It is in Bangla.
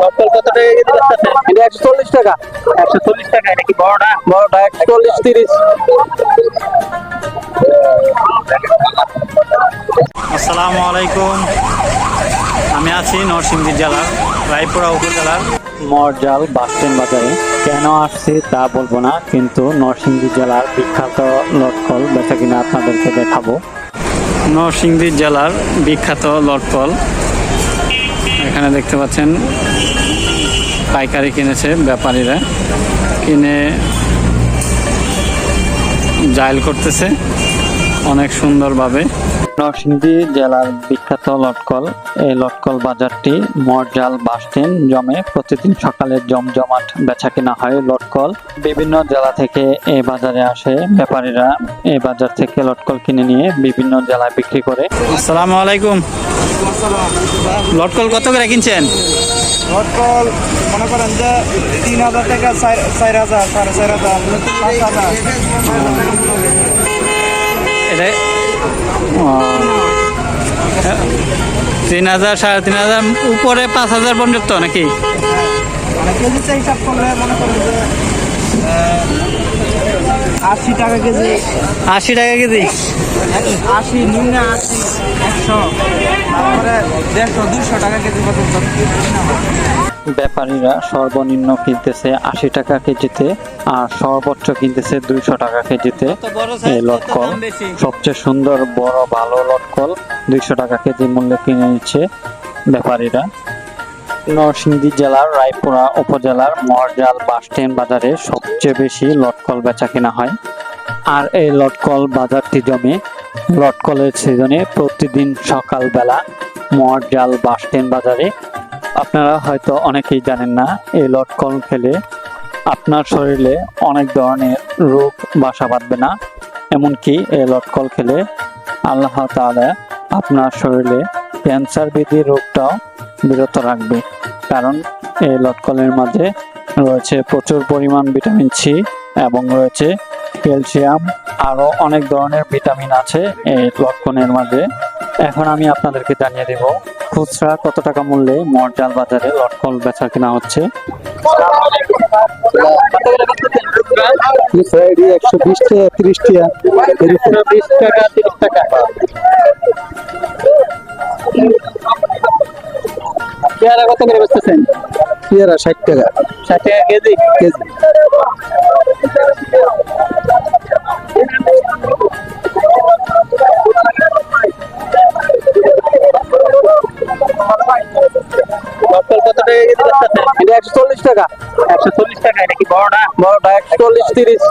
লটকল কত টাকা কেজি বেচতেছেন এটা একশো চল্লিশ টাকা। একশো চল্লিশ টাকা এটা কি বড়টা বড়টা একশো চল্লিশ তিরিশ। আসসালামু আলাইকুম। আমি আছি নরসিংদী জেলার রায়পুরা উপজেলার মরজাল বাসস্ট্যান্ড বাজারে। কেন আসছি তা বলব না কিন্তু নরসিংদী জেলার বিখ্যাত লটকল বেচা কিনা আপনাদেরকে দেখাবো। নরসিংদী জেলার বিখ্যাত লটকল এখানে দেখতে পাচ্ছেন পাইকারি কিনেছে ব্যাপারীরা। কিনে জাইল করতেছে অনেক সুন্দরভাবে। নরসিংদী জেলার বিখ্যাত লটকল। এই লটকল বাজারটি মরজাল বাসস্ট্যান্ড জমে প্রতিদিন সকালে জমজমাট বেচা কেনা হয় লটকল। বিভিন্ন জেলা থেকে এই বাজারে আসে ব্যাপারীরা এই বাজার থেকে লটকল কিনে নিয়ে বিভিন্ন জেলায় বিক্রি করে। আসসালামু আলাইকুম। লটকল কত করে কিনছেন? লটকল মনে করেন যে তিন হাজার টাকা চার হাজার সাড়ে চার হাজার পাঁচ তিন হাজার সাড়ে তিন হাজার উপরে পাঁচ হাজার পর্যন্ত নাকি? আশি টাকা কেজি। আশি টাকা কেজি? আশি নিম্নে আশি একশো। তারপরে দেড়শো দুশো টাকা কেজি পর্যন্ত। ব্যাপারীরা সর্বনিম্ন কিনতেছে আশি টাকা কেজিতে আর সর্বোচ্চ কিনতেছে দুইশো টাকা কেজিতে। এই লটকল সবচেয়ে সুন্দর বড় ভালো লটকল দুইশো টাকা কেজি মূল্যে কিনে নিচ্ছে ব্যাপারীরা। নরসিংদী জেলার, রায়পুরা উপজেলার মরজাল বাসস্ট্যান্ড বাজারে সবচেয়ে বেশি লটকল বেচা কেনা হয়। আর এই লটকল বাজারটি জমে লটকলের সিজনে প্রতিদিন সকালবেলা মরজাল বাসস্ট্যান্ড বাজারে। আপনারা হয়তো অনেকেই জানেন না, এই লটকল খেলে আপনার শরীরে অনেক ধরনের রোগ, বাসা বাঁধবে না। এমনকি এই লটকল খেলে আল্লাহ তাআলা আপনার শরীরে ক্যান্সার বিধি রোগটাও বিরত রাখবে। কারণ এই লটকলের মাঝে রয়েছে প্রচুর পরিমাণ ভিটামিন সি এবং রয়েছে ক্যালসিয়াম, আরও অনেক ধরনের ভিটামিন আছে এই লটকনের মাঝে। এখন আমি আপনাদেরকে জানিয়ে দেব, খুচরা কত টাকা মূল্যে মরজাল বাজারে লটকল বেচা কেনা হচ্ছে? একশো বিশ পেয়ারা কত করে বেচতেছেন? পেয়ারা ষাট টাকা। ষাট টাকা কেজি? কেজি। একশো চল্লিশ টাকা। একশো চল্লিশ টাকা এটা কি বড়টা বড়টা একশো চল্লিশ তিরিশ।